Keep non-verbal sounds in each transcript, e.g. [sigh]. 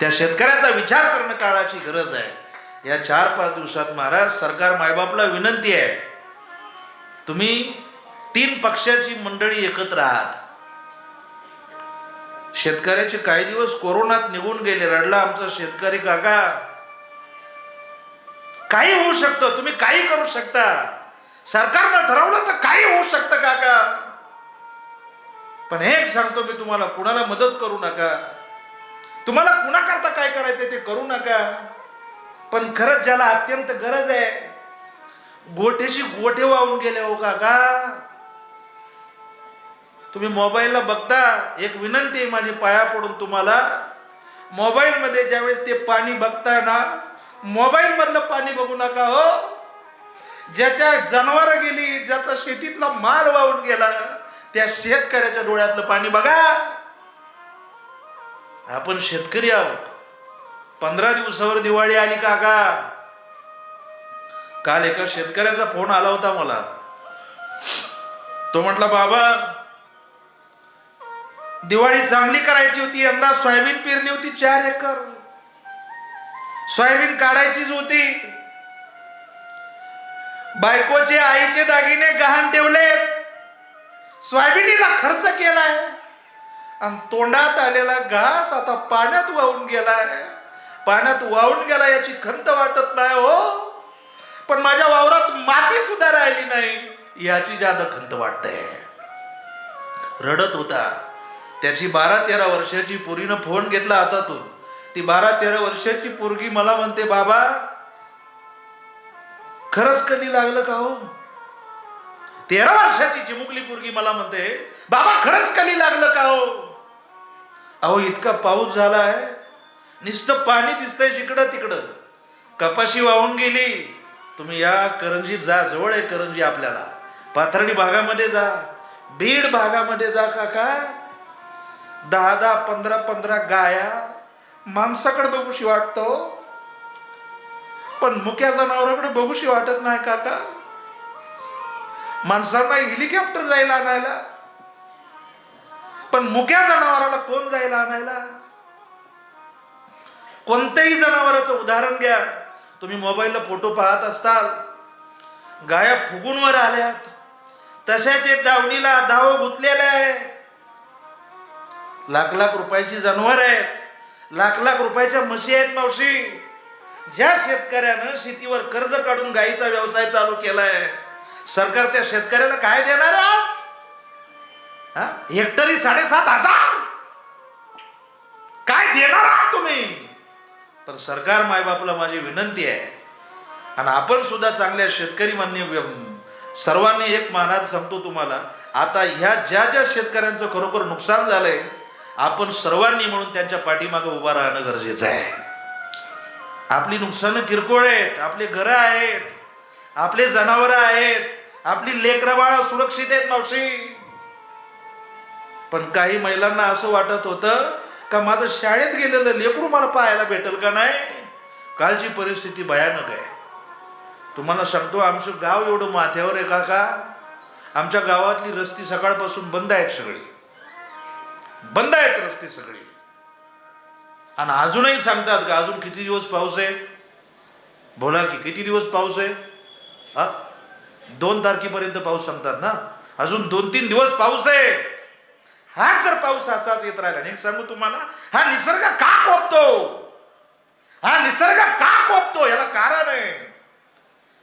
त्या शेतकऱ्याचा विचार करणं काळाची गरज आहे. या चार पाच दिवसात महाराज सरकार मायबापला विनंती आहे. तुम्ही तीन पक्षाची मंडळी एकत्र आहात. शेतकऱ्याचे काही दिवस कोरोनात निघून गेले रडला आमचा शेतकरी काका. काही होऊ शकतं तुम्ही काही करू शकता. सरकारनं ठरवलं तर काही होऊ शकतं काका. पण हेच सांगतो मी तुम्हाला कुणाला मदत करू नका. तुम्हाला कुणाकरता काय करायचंय ते करू नका. पण खरंच ज्याला अत्यंत गरज आहे गोठेशी गोठे वाहून गेले हो काका. तुम्ही मोबाईलला बघता एक विनंती आहे माझी पाया पडून तुम्हाला. मोबाईलमध्ये ज्यावेळेस ते पाणी बघताय ना मोबाईल मधलं पाणी बघू नका हो. ज्याच्या जनावर गेली ज्याचा शेतीतला माल वाहून गेला त्या शेतकऱ्याच्या डोळ्यातलं पाणी बघा. आपण शेतकरी आहोत. पंधरा दिवसावर दिवाळी आली काका. काल एका शेतकऱ्याचा फोन आला होता मला. तो म्हटला बाबा दिवाळी चांगली करायची होती यंदा सोयाबीन पेरली होती चार एकर. सोयाबीन काढायचीच होती. बायकोचे आईचे दागिने गहाण ठेवलेत. सोयाबीनीला खर्च केलाय. आणि तोंडात आलेला घास आता पाण्यात वाहून गेलाय. पाण्यात वाहून गेला याची खंत वाटत नाही हो. पण माझ्या वावरात माती सुद्धा राहिली नाही याची जादा खंत वाटते. रडत होता. त्याची बारा तेरा वर्षाची पोरीनं फोन घेतला हातातून. ती बारा तेरा वर्षाची पोरगी मला म्हणते बाबा खरंच कधी लागलं का हो? तेरा वर्षाची चिमुकली मुलगी मला म्हणते बाबा खरंच कली लागलं का हो? अहो इतका पाऊस झाला आहे नुसतं पाणी दिसतंय जिकडं तिकडं. कपाशी वाहून गेली. तुम्ही या करंजीत जा जवळ आहे करंजी आपल्याला. पाथर्डी भागामध्ये जा. बीड भागामध्ये जा काका दहा दहा पंधरा पंधरा गाया माणसाकडे बघूशी वाटतो. पण मुक्या जनावराकडे बघूशी वाटत नाही काका माणसांना हेलिकॉप्टर जायला आणायला. पण मुक्या जनावराला कोण जायला आणायला? कोणत्याही जनावराचं उदाहरण घ्या. तुम्ही मोबाईलला फोटो पाहत असताल गाया फुगून वर आल्यात. तशाचे दावणीला दाव गुंतलेला आहे. लाख लाख रुपयाची जनावर आहेत. लाख लाख रुपयाच्या म्हशी आहेत मावशी. ज्या शेतकऱ्यानं शेतीवर कर्ज काढून गायीचा व्यवसाय चालू केलाय सरकार त्या शेतकऱ्याला काय देणार आहे आज? हा? हेक्टरी साडेसात हजार. काय देणार आहात तुम्ही? पण सरकार मायबापला माझी विनंती आहे. आणि आपण सुद्धा चांगल्या शेतकरी मान्य व्य- सर्वांनी एक मानात सांगतो तुम्हाला. आता ह्या ज्या ज्या शेतकऱ्यांचं खरोखर नुकसान झालंय आपण सर्वांनी म्हणून त्यांच्या पाठीमागे उभा राहणं गरजेचं आहे. आपली नुकसानं किरकोळ आहेत आपली घरं आहेत. आपले जनावरं आहेत. आपली लेकरं सुरक्षित आहेत मावशी. पण काही महिलांना असं वाटत होतं का माझं शाळेत गेलेलं लेकरू मला पाहायला भेटेल का नाही? कालची परिस्थिती भयानक आहे. तुम्हाला सांगतो आमचं गाव एवढं माथ्यावर आहे का का? आमच्या गावातली रस्ती सकाळपासून बंद आहेत सगळी. बंद आहेत रस्ते सगळी. आणि अजूनही सांगतात का अजून किती दिवस पाऊस आहे? बोला की किती दिवस पाऊस आहे? हा? दोन तारखेपर्यंत पाऊस सांगतात ना? अजून दोन तीन दिवस पाऊस आहे. हा जर पाऊस असाच येत राहिला नाही एक सांगू तुम्हाला हा निसर्ग का कोपतो? हा निसर्ग का कोपतो? याला कारण आहे.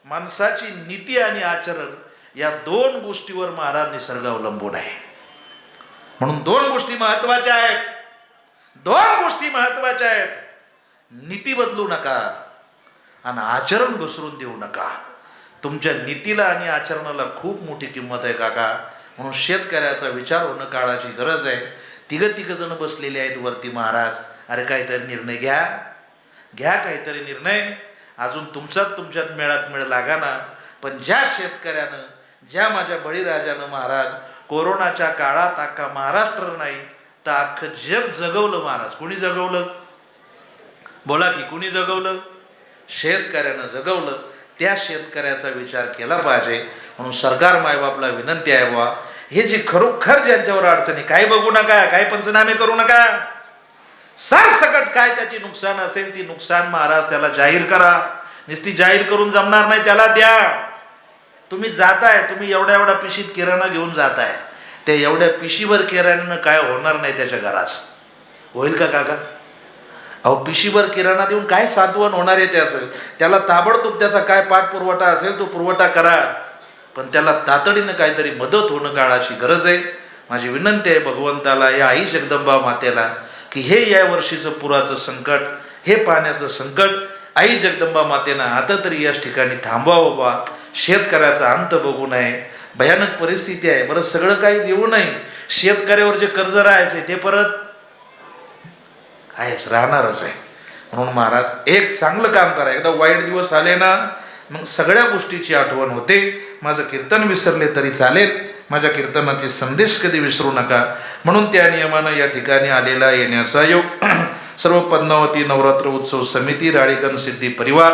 माणसाची नीती आणि आचरण या दोन गोष्टीवर महाराज निसर्ग अवलंबून आहे. म्हणून दोन गोष्टी महत्त्वाच्या आहेत. दोन गोष्टी महत्त्वाच्या आहेत. नीती बदलू नका आणि आचरण घसरून देऊ नका. तुमच्या नीतीला आणि आचरणाला खूप मोठी किंमत आहे काका. म्हणून शेतकऱ्याचा विचार होणं काळाची गरज आहे. तिघं तिघं जण बसलेले आहेत वरती महाराज. अरे काहीतरी निर्णय घ्या. घ्या काहीतरी निर्णय. अजून तुमचाच तुमच्यात मेळात मेळ लागा ना. पण ज्या शेतकऱ्यानं ज्या माझ्या बळीराजानं महाराज कोरोनाच्या काळात अख्खा महाराष्ट्र नाही तर अख्खं जग जगवलं महाराज. कोणी जगवलं? बोला की कुणी जगवलं? शेतकऱ्यानं जगवलं. त्या शेतकऱ्याचा विचार केला पाहिजे. म्हणून सरकार मायबापला विनंती आहे बा हे जे खरोखर ज्यांच्यावर अडचणी काही बघू नका काही पंचनामे करू नका. सरसकट काय त्याची नुकसान असेल ती नुकसान महाराज त्याला जाहीर करा. नुसती जाहीर करून जमणार नाही त्याला द्या. तुम्ही जाताय तुम्ही एवढ्या एवढ्या पिशीत किराणा घेऊन जाताय. त्या एवढ्या पिशीवर किराण्यानं काय होणार नाही त्याच्या घरास. होईल का काका? अहो पिशीभर किराणा देऊन काय सांत्वन होणार आहे असेल. त्याला ताबडतोब त्याचा काय पाठपुरवठा असेल तो पुरवठा करा. पण त्याला तातडीनं काहीतरी मदत होणं काळाची गरज आहे. माझी विनंती आहे भगवंताला या आई जगदंबा मातेला की हे या वर्षीचं पुराचं संकट हे पाण्याचं संकट आई जगदंबा मातेनं आता तरी याच ठिकाणी थांबवावं बा. शेतकऱ्याचा अंत बघू नये. भयानक परिस्थिती आहे. बरं सगळं काही देऊ नये. शेतकऱ्यावर जे कर्ज राहायचे ते परत आहेस राहणारच आहे. म्हणून महाराज एक चांगलं काम करा. एकदा वाईट दिवस आले ना मग सगळ्या गोष्टीची आठवण होते. माझं कीर्तन विसरले तरी चालेल. माझ्या कीर्तनाचे संदेश कधी विसरू नका. म्हणून त्या नियमानं या ठिकाणी आलेला येण्याचा योग. [clears throat] सर्व पद्मावती नवरात्र उत्सव समिती राळीगण सिद्धी परिवार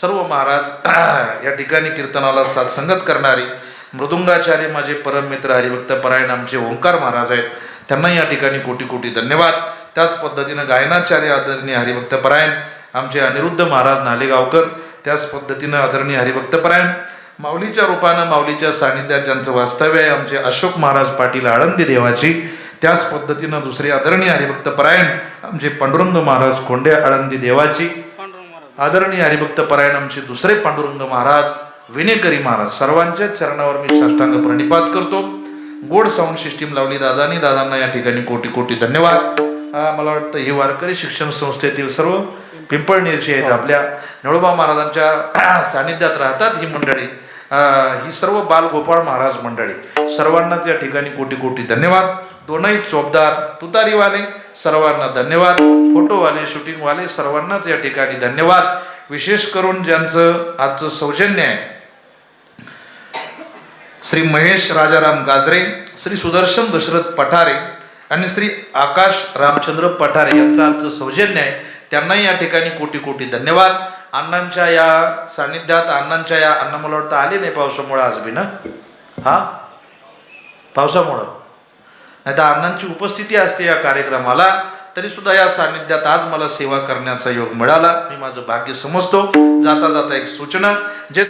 सर्व महाराज [clears throat] या ठिकाणी कीर्तनाला साथसंगत करणारे मृदुंगाचार्य माझे परम मित्र हरिभक्त परायण आमचे ओंकार महाराज आहेत. त्यांना या ठिकाणी कोटी कोटी धन्यवाद. त्याच पद्धतीनं गायनाचार्य आदरणीय हरिभक्त परायण आमचे अनिरुद्ध महाराज नालेगावकर त्याच पद्धतीनं आदरणीय हरिभक्त परायण माऊलीच्या रूपानं माऊलीच्या सानिध्यात ज्यांचं वास्तव्य आहे आमचे अशोक महाराज पाटील आळंदी देवाची त्याच पद्धतीनं दुसरे आदरणीय हरिभक्त परायण आमचे पांडुरंग महाराज खोंडे आळंदी देवाची आदरणीय हरिभक्त परायण आमचे दुसरे पांडुरंग महाराज विनेकरी महाराज सर्वांच्या चरणावर मी साष्टांग प्रणिपात करतो. गोड साऊंड सिस्टीम लावली दादानी दादांना या ठिकाणी कोटी कोटी धन्यवाद. मला वाटतं ही वारकरी शिक्षण संस्थेतील सर्व पिंपळनेरची आहेत. आपल्या निळोबा महाराजांच्या [clears throat] सानिध्यात राहतात ही मंडळी. ही सर्व बालगोपाळ महाराज मंडळी. सर्वांनाच या ठिकाणी कोटी कोटी धन्यवाद. दोनही चोपदार तुतारीवाले सर्वांना धन्यवाद. फोटोवाले शूटिंगवाले सर्वांनाच या ठिकाणी धन्यवाद. विशेष करून ज्यांचं आजचं सौजन्य आहे. श्री महेश राजाराम गाजरे श्री सुदर्शन दशरथ पठारे आणि श्री आकाश रामचंद्र पठारे यांचं आजचं सौजन्य आहे. त्यांनाही या ठिकाणी कोटी कोटी धन्यवाद. अण्णांच्या या सानिध्यात अण्णांच्या या अण्णा मला वाटतं आले नाही पावसामुळं आज बी ना? हा? पावसामुळं? नाही तर अण्णांची उपस्थिती असते या कार्यक्रमाला. तरी सुद्धा या सानिध्यात आज मला सेवा करण्याचा योग मिळाला. मी माझं भाग्य समजतो. जाता जाता एक सूचना. जे